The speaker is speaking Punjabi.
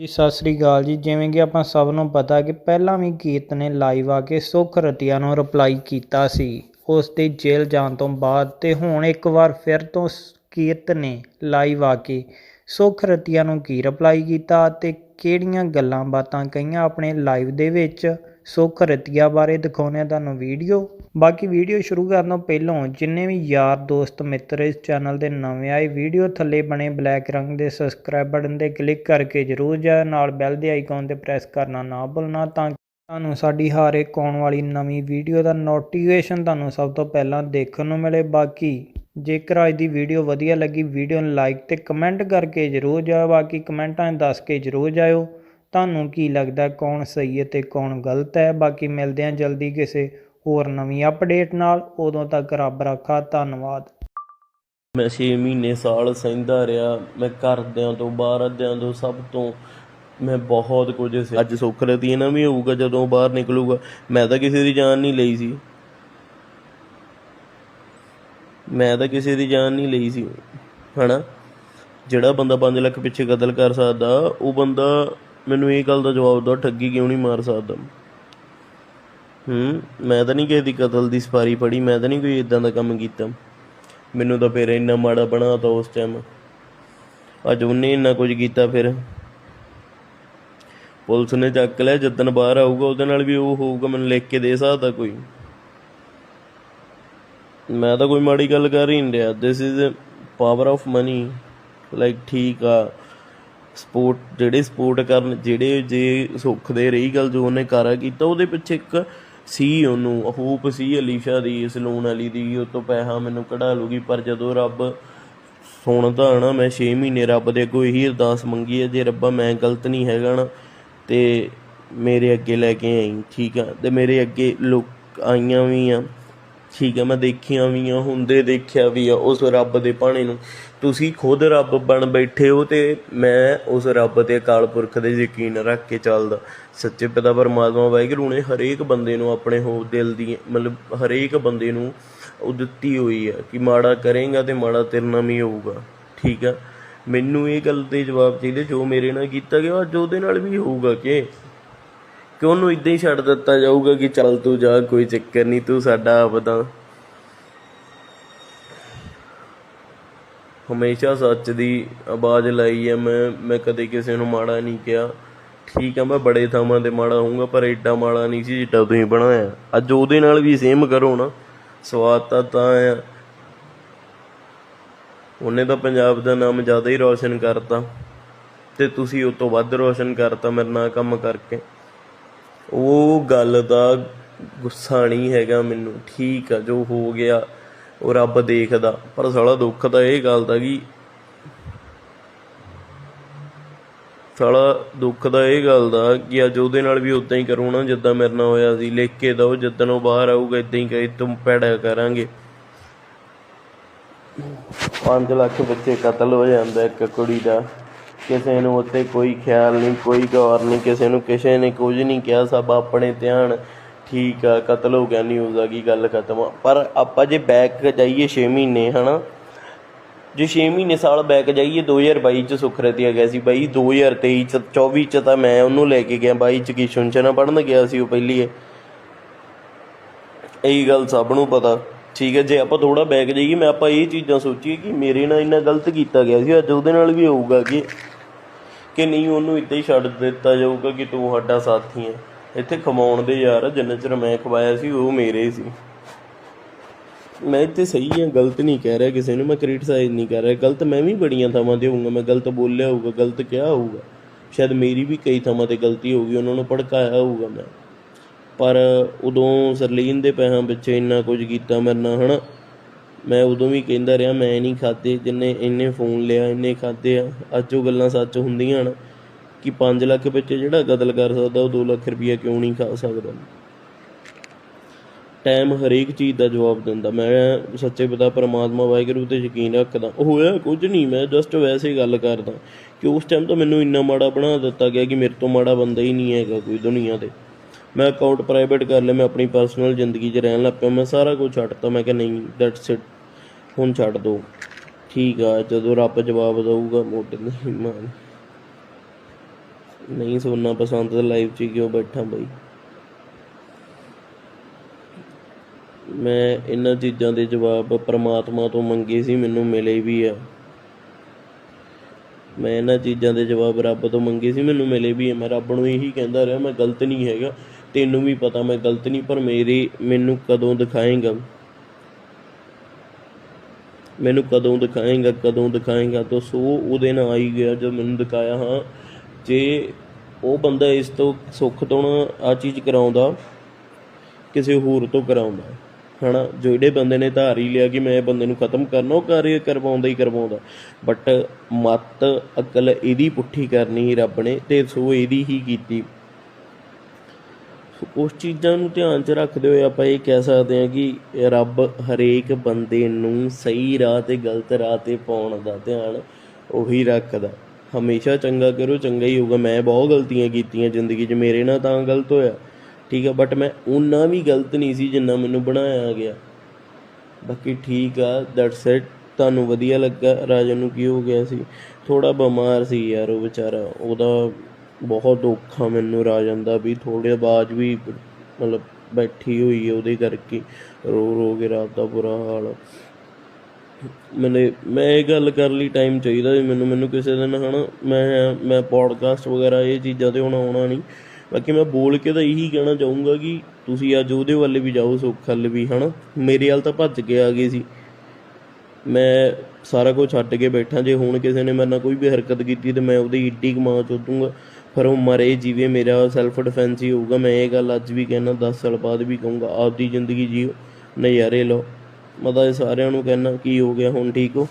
ਜੀ, ਸਤਿ ਸ੍ਰੀ ਅਕਾਲ ਜੀ। ਜਿਵੇਂ ਕਿ ਆਪਾਂ ਸਭ ਨੂੰ ਪਤਾ ਕਿ ਪਹਿਲਾਂ ਵੀ ਕੀਰਤ ਨੇ ਲਾਈਵ ਆ ਕੇ ਸੁੱਖ ਰਤੀਆ ਨੂੰ ਰਿਪਲਾਈ ਕੀਤਾ ਸੀ। ਉਸ ਦੇ ਜੇਲ੍ਹ ਜਾਣ ਤੋਂ ਬਾਅਦ ਤੇ ਹੁਣ ਇੱਕ ਵਾਰ ਫਿਰ ਤੋਂ ਸ- ਕੀਰਤ ਨੇ ਲਾਈਵ ਆ ਕੇ ਸੁੱਖ ਰਤੀਆ ਨੂੰ ਕੀ ਰਿਪਲਾਈ ਕੀਤਾ ਤੇ ਕਿਹੜੀਆਂ ਗੱਲਾਂ ਬਾਤਾਂ ਕਹੀਆਂ ਆਪਣੇ ਲਾਈਵ ਦੇ ਵਿੱਚ? ਸੁੱਖ ਰਤੀਆ ਬਾਰੇ ਦਿਖਾਉਂਦੇ ਹਾਂ ਤੁਹਾਨੂੰ ਵੀਡੀਓ। ਬਾਕੀ ਵੀਡੀਓ ਸ਼ੁਰੂ ਕਰਨ ਤੋਂ ਪਹਿਲਾਂ ਜਿੰਨੇ ਵੀ ਯਾਰ, ਦੋਸਤ, ਮਿੱਤਰ ਇਸ ਚੈਨਲ ਦੇ ਨਵੇਂ ਆਏ, ਵੀਡੀਓ ਥੱਲੇ ਬਣੇ ਬਲੈਕ ਰੰਗ ਦੇ ਸਬਸਕ੍ਰਾਈਬ ਬਟਨ ਤੇ ਕਲਿੱਕ ਕਰਕੇ ਜਰੂਰ ਜਾਓ ਨਾਲ ਬੈਲ ਦੇ ਆਈਕਨ ਤੇ ਪ੍ਰੈਸ ਕਰਨਾ ਨਾ ਭੁੱਲਣਾ ਤਾਂ ਤੁਹਾਨੂੰ ਸਾਡੀ ਹਰ ਇੱਕ ਆਉਣ ਵਾਲੀ ਨਵੀਂ ਵੀਡੀਓ ਦਾ ਨੋਟੀਫਿਕੇਸ਼ਨ ਤੁਹਾਨੂੰ ਸਭ ਤੋਂ ਪਹਿਲਾਂ ਦੇਖਣ ਨੂੰ ਮਿਲੇ। ਬਾਕੀ ਜੇਕਰ ਅੱਜ ਦੀ ਵੀਡੀਓ ਵਧੀਆ ਲੱਗੀ, ਵੀਡੀਓ ਨੂੰ ਲਾਈਕ ਤੇ ਕਮੈਂਟ ਕਰਕੇ ਜਰੂਰ ਜਾਓ। ਬਾਕੀ ਕਮੈਂਟਾਂ ਦੱਸ ਕੇ ਜਰੂਰ ਜਾਇਓ। ਤੁਹਾਨੂੰ ਕੀ ਲੱਗਦਾ ਕੌਣ ਸਹੀ ਹੈ ਤੇ ਕੌਣ ਗਲਤ ਹੈ? ਬਾਕੀ ਮਿਲਦੇ ਹਾਂ ਜਲਦੀ ਕਿਸੇ ਹੋਰ ਨਵੀਂ ਅਪਡੇਟ ਨਾਲ। ਉਦੋਂ ਤੱਕ ਰੱਬ ਰੱਖਾ, ਧੰਨਵਾਦ। ਮੈਂ 6 ਮਹੀਨੇ ਸਾਲ ਸਹਿੰਦਾ ਰਿਹਾ। ਮੈਂ ਘਰਦਿਆਂ ਤੋਂ, ਬਾਹਰਦਿਆਂ ਤੋਂ, ਸਭ ਤੋਂ ਮੈਂ ਬਹੁਤ ਕੁਝ ਅੱਜ ਸੁੱਖ ਰਤੀ ਨਾ ਵੀ ਹੋਊਗਾ ਜਦੋਂ ਬਾਹਰ ਨਿਕਲੂਗਾ। ਮੈਂ ਤਾਂ ਕਿਸੇ ਦੀ ਜਾਨ ਨਹੀਂ ਲਈ ਸੀ। ਮੈਂ ਤਾਂ ਕਿਸੇ ਦੀ ਜਾਨ ਨਹੀਂ ਲਈ ਸੀ। ਹਨਾ? ਜਿਹੜਾ ਬੰਦਾ 5 ਲੱਖ ਪਿੱਛੇ ਕਤਲ ਕਰ ਸਕਦਾ, ਉਹ ਬੰਦਾ ਮੈਨੂੰ ਇਹ ਗੱਲ ਦਾ ਜਵਾਬ ਦੋ ਠੱਗੀ ਕਿਉਂ ਨਹੀਂ ਮਾਰ ਸਕਦਾ? ਹੂੰ, ਮੈਂ ਤਾਂ ਨਹੀਂ ਕਿਸੇ ਦੀ ਕਤਲ ਦੀ ਸਪਾਰੀ ਫੜੀ, ਮੈਂ ਤਾਂ ਨਹੀਂ ਕੋਈ ਇਦਾਂ ਦਾ ਕੰਮ ਕੀਤਾ। ਮੈਨੂੰ ਤਾਂ ਫਿਰ ਇੰਨਾ ਮਾੜਾ ਬਣਾਤਾ ਉਸ ਟਾਈਮ ਅੱਜ ਉਹਨੇ ਇੰਨਾ ਕੁਝ ਕੀਤਾ ਫਿਰ। ਪੁਲਿਸ ਨੇ ਚੱਕ ਲਿਆ, ਜਦੋਂ ਬਾਹਰ ਆਊਗਾ, ਉਹਦੇ ਨਾਲ ਵੀ ਉਹ ਹੋਊਗਾ, ਮੈਨੂੰ ਲਿਖ ਕੇ ਦੇ ਸਕਦਾ ਕੋਈ। ਮੈਂ ਤਾਂ ਕੋਈ ਮਾੜੀ ਗੱਲ ਕਰ ਹੀ ਨਹੀਂ ਰਿਹਾ। This is power of money like ਠੀਕ ਆ। ਸਪੋਰਟ, ਜਿਹੜੇ ਸਪੋਰਟ ਕਰਨ, ਜਿਹੜੇ ਜੇ ਸੁੱਖ ਦੇ ਰਹੀ ਗੱਲ ਜੋ ਉਹਨੇ ਕਾਰਾ ਕੀਤਾ, ਉਹਦੇ ਪਿੱਛੇ ਇੱਕ ਸੀ ਉਹਨੂੰ ਹੋਪ ਸੀ ਅਲੀਸ਼ਾ ਦੀ ਸਲੂਨ ਵਾਲੀ ਦੀ, ਉਹ ਤੋਂ ਪੈਸਾ ਮੈਨੂੰ ਕਢਾ ਲੂਗੀ ਪਰ ਜਦੋਂ ਰੱਬ ਸੁਣਦਾ ਨਾ, ਮੈਂ 6 ਮਹੀਨੇ ਰੱਬ ਦੇ ਅੱਗੋਂ ਇਹੀ ਅਰਦਾਸ ਮੰਗੀ ਹੈ, ਜੇ ਰੱਬਾ ਮੈਂ ਗਲਤ ਨਹੀਂ ਹੈਗਾ ਨਾ, ਤੇ ਮੇਰੇ ਅੱਗੇ ਲੈ ਕੇ ਆਈ, ਠੀਕ ਆ? ਤੇ ਮੇਰੇ ਅੱਗੇ ਲੋਕ ਆਈਆਂ ਵੀ ਆ। ਠੀਕ ਆ ਮੈਂ ਦੇਖੀਆਂ ਵੀ ਆ, ਹੁੰਦੇ ਦੇਖਿਆ ਵੀ ਆ ਉਸ ਰੱਬ ਦੇ ਭਾਣੇ ਨੂੰ। ਤੁਸੀਂ ਖੁਦ ਰੱਬ ਬਣ ਬੈਠੇ ਹੋ ਤੇ ਮੈਂ ਉਸ ਰੱਬ ਤੇ ਅਕਾਲ ਪੁਰਖ ਦੇ ਯਕੀਨ ਰੱਖ ਕੇ ਚੱਲਦਾ। ਸੱਚੇ ਪਿਤਾ ਪਰਮਾਤਮਾ ਵਾਹਿਗੁਰੂ ਨੇ ਹਰੇਕ ਬੰਦੇ ਨੂੰ ਆਪਣੇ ਹੋ ਦਿਲ ਦੀ, ਮਤਲਬ ਹਰੇਕ ਬੰਦੇ ਨੂੰ ਉਹ ਦਿੱਤੀ ਹੋਈ ਆ ਕਿ ਮਾੜਾ ਕਰੇਗਾ ਤੇ ਮਾੜਾ ਤੇਰੇ ਨਾਲ ਵੀ ਹੋਊਗਾ। ਠੀਕ ਆ? ਮੈਨੂੰ ਇਹ ਗੱਲ ਦੇ ਜਵਾਬ ਚਾਹੀਦੇ, ਜੋ ਮੇਰੇ ਨਾਲ ਕੀਤਾ ਗਿਆ, ਅੱਜ ਉਹਦੇ ਨਾਲ ਵੀ ਹੋਊਗਾ ਕਿ? ਕਿ ਉਹਨੂੰ ਇਦਾਂ ਹੀ ਛੱਡ ਦਿੱਤਾ ਜਾਊਗਾ ਕਿ ਚੱਲ ਤੂੰ ਜਾ, ਕੋਈ ਚੱਕਰ ਨਹੀਂ, ਤੂੰ ਸਾਡਾ ਆਪਦਾ ਹਮੇਸ਼ਾ ਸੱਚ ਦੀ ਆਵਾਜ਼ ਲਾਈ ਹੈ ਮੈਂ ਮੈਂ ਕਦੇ ਕਿਸੇ ਨੂੰ ਮਾੜਾ ਨਹੀਂ ਕਿਹਾ। ਠੀਕ ਆ, ਮੈਂ ਬੜੇ ਥਾਵਾਂ ਤੇ ਮਾੜਾ ਹੋਊਂਗਾ, ਪਰ ਐਡਾ ਮਾੜਾ ਨਹੀਂ ਸੀ ਜਿੱਡਾ ਤੁਸੀਂ ਬਣਾਇਆ। ਅੱਜ ਉਹਦੇ ਨਾਲ ਵੀ ਸੇਮ ਕਰੋ ਨਾ। ਸਵਾਦ ਤਾਂ ਤਾਂ ਆ। ਉਹਨੇ ਤਾਂ ਪੰਜਾਬ ਦਾ ਨਾਮ ਜ਼ਿਆਦਾ ਹੀ ਰੌਸ਼ਨ ਕਰਤਾ। ਤੇ ਤੁਸੀਂ ਉਸ ਤੋਂ ਵੱਧ ਰੌਸ਼ਨ ਕਰਤਾ ਮੇਰੇ ਨਾਲ ਕੰਮ ਕਰਕੇ। ਉਹ ਗੱਲ ਦਾ ਗੁੱਸਾ ਨਹੀਂ ਹੈਗਾ ਮੈਨੂੰ। ਠੀਕ ਆ, ਜੋ ਹੋ ਗਿਆ, ਉਹ ਰੱਬ ਦੇਖਦਾ। ਪਰ ਸਾਲਾ ਦੁੱਖ ਤਾਂ ਇਹ ਗੱਲ ਦਾ ਕਿ ਸਾਲਾ ਦੁੱਖ ਦਾ ਇਹ ਗੱਲ ਦਾ ਕਿ ਅੱਜ ਉਹਦੇ ਨਾਲ ਵੀ ਉਦਾਂ ਹੀ ਕਰੂੰ ਨਾ, ਜਿੱਦਾਂ ਮੇਰੇ ਨਾਲ ਹੋਇਆ ਸੀ। ਲਿਖ ਕੇ ਦੋ ਜਿੱਦਣ ਉਹ ਬਾਹਰ ਆਊਗਾ ਇਦਾਂ ਹੀ ਕਹੇ, ਤੁਮ ਪੈੜਾ ਕਰਾਂਗੇ। 5 ਲੱਖ ਬੱਚੇ ਕਤਲ ਹੋ ਜਾਂਦਾ ਇੱਕ ਕੁੜੀ ਦਾ। ਕਿਸੇ ਨੂੰ ਉੱਤੇ ਕੋਈ ਖਿਆਲ ਨਹੀਂ, ਕੋਈ ਗੌਰ ਨਹੀਂ, ਕਿਸੇ ਨੂੰ ਕਿਸੇ ਨੇ ਕੁਝ ਨਹੀਂ ਕਿਹਾ, ਸਭ ਆਪਣੇ ਧਿਆਨ ਠੀਕ ਆ, ਕਤਲ ਹੋ ਗਿਆ ਨਿਊਜ਼ ਆ ਗਈ, ਗੱਲ ਖਤਮ ਆ। ਪਰ ਆਪਾਂ ਜੇ ਬੈਕ ਜਾਈਏ 6 ਮਹੀਨੇ, ਹਨਾ? ਜੇ 6 ਮਹੀਨੇ ਸਾਲ ਬੈਕ ਜਾਈਏ 2022 ਚ ਸੁਖਰਤੀਆ ਗਿਆ ਸੀ ਬਾਈ 2023 ਚ 24 ਚ ਤਾਂ ਮੈਂ ਉਹਨੂੰ ਲੈ ਕੇ ਗਿਆ, ਬਾਈ ਚ ਕੀ ਸੁਣਚਣਾ ਪੜਨ ਗਿਆ ਸੀ ਉਹ ਪਹਿਲੀ। ਇਹੀ ਗੱਲ ਸਭ ਨੂੰ ਪਤਾ। ਠੀਕ ਹੈ, ਜੇ ਆਪਾਂ ਥੋੜਾ ਬੈਕ ਜਾਈਏ, ਮੈਂ ਆਪਾਂ ਇਹ ਚੀਜ਼ਾਂ ਸੋਚੀਏ ਕਿ ਮੇਰੇ ਨਾਲ ਇੰਨਾ ਗਲਤ ਕੀਤਾ ਗਿਆ ਸੀ, ਅੱਜ ਉਹਦੇ ਨਾਲ ਵੀ ਹੋਊਗਾ ਕਿ ਕਿ ਨਹੀਂ, ਉਹਨੂੰ ਇੱਦਾਂ ਹੀ ਛੱਡ ਦਿੱਤਾ ਜਾਊਗਾ ਕਿ ਤੂੰ ਸਾਡਾ ਸਾਥੀ ਹੈ। ਇੱਥੇ ਖਵਾਉਣ ਦੇ ਯਾਰ ਜਿੰਨਾ ਚਿਰ ਮੈਂ ਖਵਾਇਆ ਸੀ, ਉਹ ਮੇਰੇ ਸੀ। ਮੈਂ ਇੱਥੇ ਸਹੀ ਹਾਂ ਗਲਤ ਨਹੀਂ ਕਹਿ ਰਿਹਾ ਕਿਸੇ ਨੂੰ, ਮੈਂ ਕ੍ਰਿਟਿਸਾਈਜ਼ ਨਹੀਂ ਕਰ ਰਿਹਾ। ਗਲਤ ਮੈਂ ਵੀ ਬੜੀਆਂ ਥਾਵਾਂ ਤੇ ਹੋਊਗਾ, ਮੈਂ ਗਲਤ ਬੋਲਿਆ ਹੋਊਗਾ, ਗਲਤ ਕਿਹਾ ਹੋਊਗਾ। ਸ਼ਾਇਦ ਮੇਰੀ ਵੀ ਕਈ ਥਾਵਾਂ ਤੇ ਗਲਤੀ ਹੋ ਗਈ, ਉਹਨਾਂ ਨੂੰ ਭੜਕਾਇਆ ਹੋਊਗਾ ਮੈਂ। ਪਰ ਉਦੋਂ ਸਰਲੀਨ ਦੇ ਪੈਸਿਆਂ ਪਿੱਛੇ ਇੰਨਾ ਕੁਝ ਕੀਤਾ ਮੇਰੇ ਨਾਲ, ਹਨਾ? ਮੈਂ ਉਦੋਂ ਵੀ ਕਹਿੰਦਾ ਰਿਹਾ, ਮੈਂ ਨਹੀਂ ਖਾਦੇ ਜਿੰਨੇ ਇੰਨੇ ਫੋਨ ਲਿਆ, ਇੰਨੇ ਖਾਦੇ ਆ। ਅੱਜ ਉਹ ਗੱਲਾਂ ਸੱਚ ਹੁੰਦੀਆਂ ਹਨ ਕਿ 5 ਲੱਖ ਪਿੱਛੇ ਜਿਹੜਾ ਕਤਲ ਕਰ ਸਕਦਾ, ਉਹ 2 ਲੱਖ ਰੁਪਈਆ ਕਿਉਂ ਨਹੀਂ ਖਾ ਸਕਦਾ? ਟਾਈਮ ਹਰੇਕ ਚੀਜ਼ ਦਾ ਜਵਾਬ ਦਿੰਦਾ। ਮੈਂ ਸੱਚੇ ਪਿਤਾ ਪਰਮਾਤਮਾ ਵਾਹਿਗੁਰੂ ਤੇ ਯਕੀਨ ਰੱਖਦਾ। ਉਹ ਹੋਇਆ ਕੁਝ ਨਹੀਂ, ਮੈਂ ਜਸਟ ਵੈਸੇ ਗੱਲ ਕਰਦਾ ਕਿ ਉਸ ਟਾਈਮ ਤਾਂ ਮੈਨੂੰ ਇੰਨਾ ਮਾੜਾ ਬਣਾ ਦਿੱਤਾ ਗਿਆ ਕਿ ਮੇਰੇ ਤੋਂ ਮਾੜਾ ਬੰਦਾ ਹੀ ਨਹੀਂ ਹੈਗਾ ਕੋਈ ਦੁਨੀਆ ਤੇ। ਮੈਂ ਅਕਾਊਂਟ ਪ੍ਰਾਈਵੇਟ ਕਰ ਲਿਆ, ਮੈਂ ਆਪਣੀ ਪਰਸਨਲ ਜ਼ਿੰਦਗੀ 'ਚ ਰਹਿਣ ਲੱਗ ਪਿਆ, ਮੈਂ ਸਾਰਾ ਕੁਝ ਛੱਡਤਾ। ਮੈਂ ਕਿਹਾ ਨਹੀਂ ਦੈਟਸ ਇਟ ਹੁਣ ਛੱਡ ਦੋ। ਠੀਕ ਆ, ਜਦੋਂ ਰੱਬ ਜਵਾਬ ਦਊਗਾ, ਮੋਢੇ ਨਹੀਂ ਮਾਨ ਨਹੀਂ ਸੁਣਨਾ ਪਸੰਦ ਤਾਂ ਲਾਈਵ 'ਚ ਕਿਉਂ ਬੈਠਾ ਬਈ? ਮੈਂ ਇਹਨਾਂ ਚੀਜ਼ਾਂ ਦੇ ਜਵਾਬ ਪ੍ਰਮਾਤਮਾ ਤੋਂ ਮੰਗੇ ਸੀ, ਮੈਨੂੰ ਮਿਲੇ ਵੀ ਆ। ਮੈਂ ਇਹਨਾਂ ਚੀਜ਼ਾਂ ਦੇ ਜਵਾਬ ਰੱਬ ਤੋਂ ਮੰਗੇ ਸੀ, ਮੈਨੂੰ ਮਿਲੇ ਵੀ ਆ। ਮੈਂ ਰੱਬ ਨੂੰ ਇਹੀ ਕਹਿੰਦਾ ਰਿਹਾ, ਮੈਂ ਗਲਤ ਨਹੀਂ ਹੈਗਾ। ਤੈਨੂੰ ਵੀ ਪਤਾ ਮੈਂ ਗਲਤ ਨਹੀਂ, ਪਰ ਮੇਰੀ ਮੈਨੂੰ ਕਦੋਂ ਦਿਖਾਏਗਾ? ਮੈਨੂੰ ਕਦੋਂ ਦਿਖਾਏਗਾ ਕਦੋਂ ਦਿਖਾਏਗਾ? ਤਾਂ ਸੋ ਉਹਦੇ ਨਾਲ ਆਈ ਗਿਆ ਜਦ ਮੈਨੂੰ ਦਿਖਾਇਆ, ਹਾਂ, ਜੇ ਉਹ ਬੰਦਾ ਇਸ ਤੋਂ ਸੁੱਖ ਤੋਂ ਆ ਚੀਜ਼ ਕਰਾਉਂਦਾ, ਕਿਸੇ ਹੋਰ ਤੋਂ ਕਰਾਉਂਦਾ, ਹਨਾ? ਜਿਹੜੇ ਬੰਦੇ ਨੇ ਧਾਰ ਹੀ ਲਿਆ ਕਿ ਮੈਂ ਇਹ ਬੰਦੇ ਨੂੰ ਖਤਮ ਕਰਨਾ, ਉਹ ਕਾਰਜ ਕਰਵਾਉਂਦਾ ਹੀ ਕਰਵਾਉਂਦਾ। ਬਟ ਮਤ, ਅਕਲ ਇਹਦੀ ਪੁੱਠੀ ਕਰਨੀ ਸੀ ਰੱਬ ਨੇ ਤੇ ਸੋ ਇਹਦੀ ਹੀ ਕੀਤੀ। ਉਸ ਚੀਜ਼ਾਂ ਨੂੰ ਧਿਆਨ 'ਚ ਰੱਖਦੇ ਹੋਏ ਆਪਾਂ ਇਹ ਕਹਿ ਸਕਦੇ ਹਾਂ ਕਿ ਰੱਬ ਹਰੇਕ ਬੰਦੇ ਨੂੰ ਸਹੀ ਰਾਹ ਤੇ, ਗਲਤ ਰਾਹ ਤੇ ਪਾਉਣ ਦਾ ਧਿਆਨ ਉਹੀ ਰੱਖਦਾ। ਹਮੇਸ਼ਾ ਚੰਗਾ ਕਰੋ, ਚੰਗਾ ਹੀ ਹੋਊਗਾ। ਮੈਂ ਬਹੁਤ ਗਲਤੀਆਂ ਕੀਤੀਆਂ ਜ਼ਿੰਦਗੀ 'ਚ, ਮੇਰੇ ਨਾਲ ਤਾਂ ਗਲਤ ਹੋਇਆ। ਠੀਕ ਆ ਬਟ ਮੈਂ ਉਨਾ ਵੀ ਗਲਤ ਨਹੀਂ ਸੀ ਜਿੰਨਾ ਮੈਨੂੰ ਬਣਾਇਆ ਗਿਆ। ਬਾਕੀ ਠੀਕ ਆ ਦੈਟਸ ਇਟ ਤੁਹਾਨੂੰ ਵਧੀਆ ਲੱਗਾ? ਰਾਜਨ ਨੂੰ ਕੀ ਹੋ ਗਿਆ ਸੀ? ਥੋੜਾ ਬਿਮਾਰ ਸੀ ਯਾਰ ਉਹ ਵਿਚਾਰਾ। ਉਹਦਾ ਬਹੁਤ ਔਖਾ ਮੈਨੂੰ ਰਾਜਨ ਦਾ ਵੀ ਥੋੜੇ ਬਾਅਦ ਵੀ ਮਤਲਬ ਬੈਠੀ ਹੋਈ ਹੈ ਉਹਦੇ ਕਰਕੇ ਰੋ ਰੋ ਕੇ ਰਾਤ ਦਾ ਬੁਰਾ ਹਾਲ। ਮੈਨੇ, ਮੈਂ ਇਹ ਗੱਲ ਕਰ ਲਈ ਟਾਈਮ ਚਾਹੀਦਾ ਵੀ ਮੈਨੂੰ ਮੈਨੂੰ ਕਿਸੇ ਦਿਨ ਹਨਾ, ਮੈਂ ਮੈਂ ਪੋਡਕਾਸਟ ਵਗੈਰਾ ਇਹ ਚੀਜ਼ਾਂ ਤੇ ਹੁਣ ਆਉਣਾ ਨਹੀਂ। ਬਾਕੀ ਮੈਂ ਬੋਲ ਕੇ ਤਾਂ ਇਹੀ ਕਹਿਣਾ ਚਾਹੂੰਗਾ ਕਿ ਤੁਸੀਂ ਅੱਜ ਉਹਦੇ ਵੱਲ ਵੀ ਜਾਓ ਸੁੱਖ ਵੱਲ ਵੀ, ਹਨਾ। ਮੇਰੇ ਵੱਲ ਤਾਂ ਭੱਜ ਕੇ ਆ ਗਏ ਸੀ। ਮੈਂ ਸਾਰਾ ਕੁਝ ਛੱਡ ਕੇ ਬੈਠਾ, ਜੇ ਹੁਣ ਕਿਸੇ ਨੇ ਮੇਰੇ ਨਾਲ ਕੋਈ ਵੀ ਹਰਕਤ ਕੀਤੀ ਤੇ ਮੈਂ ਉਹਦੀ ਇੱਡੀ ਕਮਾ ਚੋਦੂੰਗਾ ਪਰ ਉਹ ਮਰੇ ਜਿਵੇਂ ਮੇਰਾ ਸੈਲਫ ਡਿਫੈਂਸ ਹੀ ਹੋਊਗਾ, ਮੈਂ ਇਹ ਗੱਲ ਅੱਜ ਵੀ ਕਹਿਣਾ 10 ਸਾਲ ਬਾਅਦ ਵੀ ਕਹੂੰਗਾ, ਆਪਦੀ ਜ਼ਿੰਦਗੀ ਜੀਓ, ਨਜ਼ਾਰੇ ਲਓ। ਮੈਂ ਤਾਂ ਇਹ ਸਾਰਿਆਂ ਨੂੰ ਕਹਿਣਾ ਕੀ ਹੋ ਗਿਆ, ਹੁਣ ਠੀਕ ਹੋ?